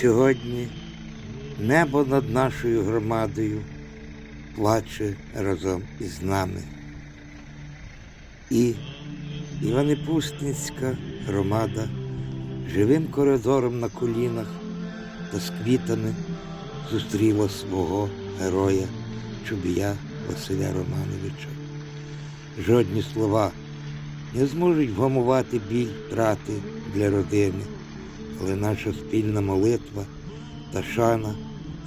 Сьогодні небо над нашою громадою плаче разом із нами. І Іванипустинська громада живим коридором на колінах та з квітами зустріла свого героя Чубія Василя Романовича. Жодні слова не зможуть вгамувати біль втрати для родини, але наша спільна молитва та шана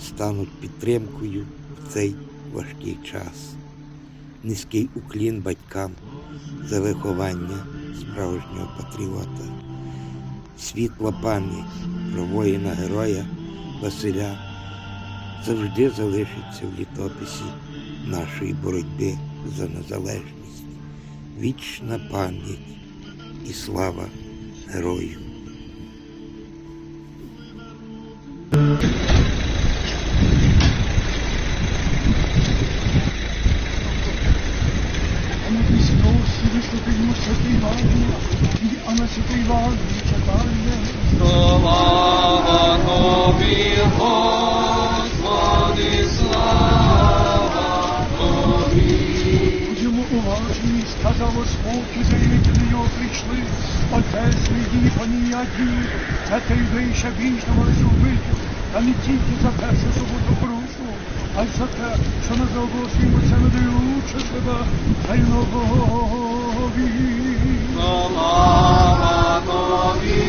стануть підтримкою в цей важкий час. Низький уклін батькам за виховання справжнього патріота. Світла пам'ять про воїна героя Василя завжди залишиться в літописі нашої боротьби за незалежність. Вічна пам'ять і слава герою. Святый Иван, читали. Слава Тобі, Господи, слава Тобі. Будемо уважні, сказав Господь, і заявити до нього прийшли. Отець свій пані одні, це ти вище вічного зробити, та не тільки за те, що суботу прошу, а й за те, що на заголошуємо це надаючи себе, та Тобі, слава Тобі.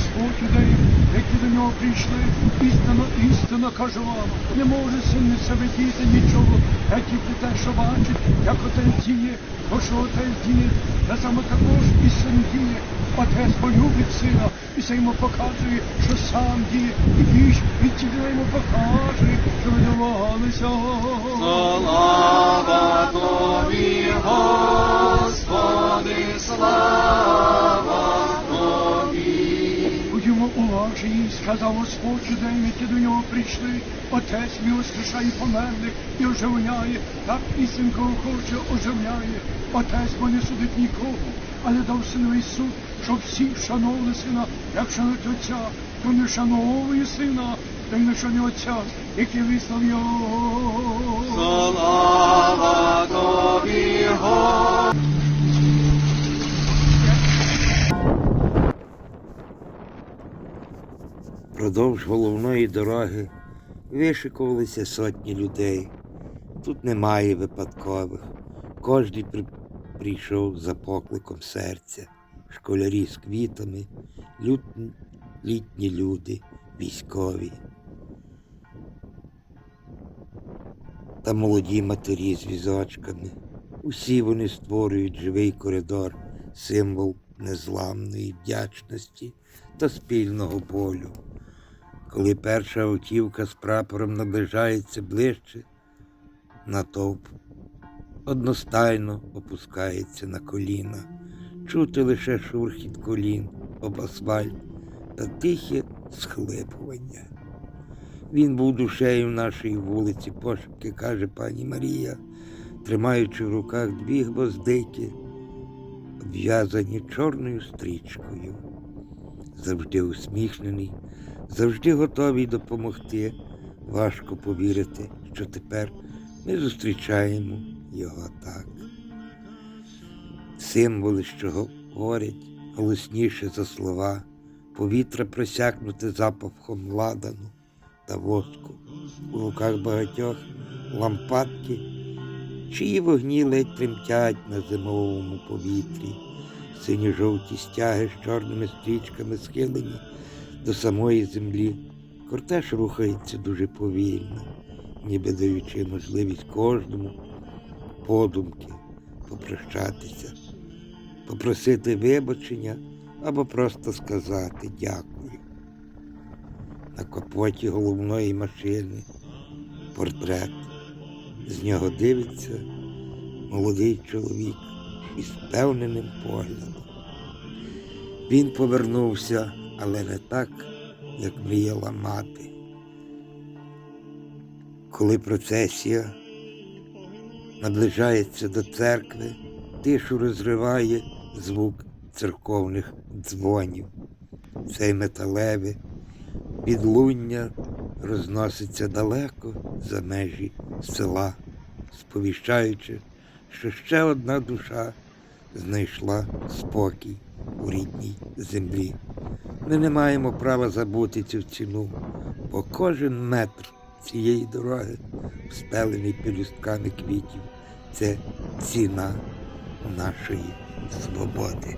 Господь людей, які до нього прийшли. Істинно, істинно кажу вам, не може син з себе діяти нічого, а тільки те, що бачить, як отець діє, бо що отець діє, та саме також і син діє. Отець полюбить сина, і це йому показує, що сам діє, і більш від тіла йому показує, що ви домагалися. Слава Тобі, Господи, слава Тобі. Будьмо уважні, сказав Господь юдеям, які до нього прийшли. Отець мій воскрешає померлих і оживляє, так і син хоче оживляє. Отець бо не судить нікого, але дав синовий суд, щоб всі вшановували сина, як шанують отця, хто не вшановує сина, то й не шанує отця, який вислав його. Слава Тобі, Господи. Продовж головної дороги вишикувалися сотні людей. Тут немає випадкових. Кожний при... прийшов за покликом серця. Школярі з квітами, лют... літні люди, військові. Та молоді матері з візочками. Усі вони створюють живий коридор, символ незламної вдячності та спільного болю. Коли перша автівка з прапором наближається ближче, натовп одностайно опускається на коліна, чути лише шурхіт колін об асфальт та тихе схлипування. Він був душею нашої вулиці, пошепки каже пані Марія, тримаючи в руках дві гвоздики, обв'язані чорною стрічкою завжди усміхнений, завжди готовий допомогти. Важко повірити, що тепер ми зустрічаємо його так. Символи, що говорять голосніше за слова, повітря просякнуте запахом ладану та воску, у руках багатьох лампадки, чиї вогні ледь тремтять на зимовому повітрі синьо-жовті стяги з чорними стрічками схилені до самої землі. Кортеж рухається дуже повільно, ніби даючи можливість кожному подумки попрощатися, попросити вибачення або просто сказати дякую. На капоті головної машини портрет. З нього дивиться молодий чоловік із впевненим поглядом. Він повернувся, але не так, як мріяла мати. Коли процесія наближається до церкви, тишу розриває звук церковних дзвонів. Цей металеве відлуння розноситься далеко за межі села, сповіщаючи, що ще одна душа знайшла спокій у рідній землі. Ми не маємо права забути цю ціну, бо кожен метр цієї дороги, спелений пелюстками квітів, це ціна нашої свободи.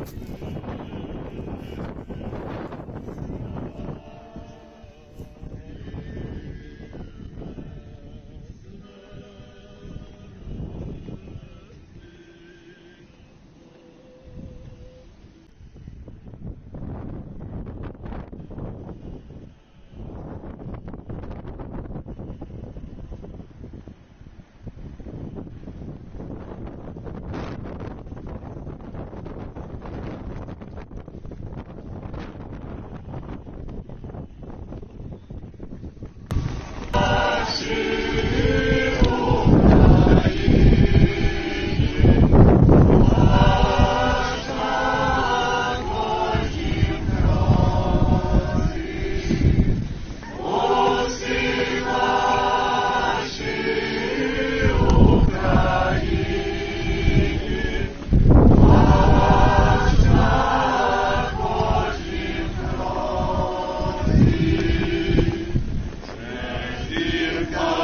Dear God.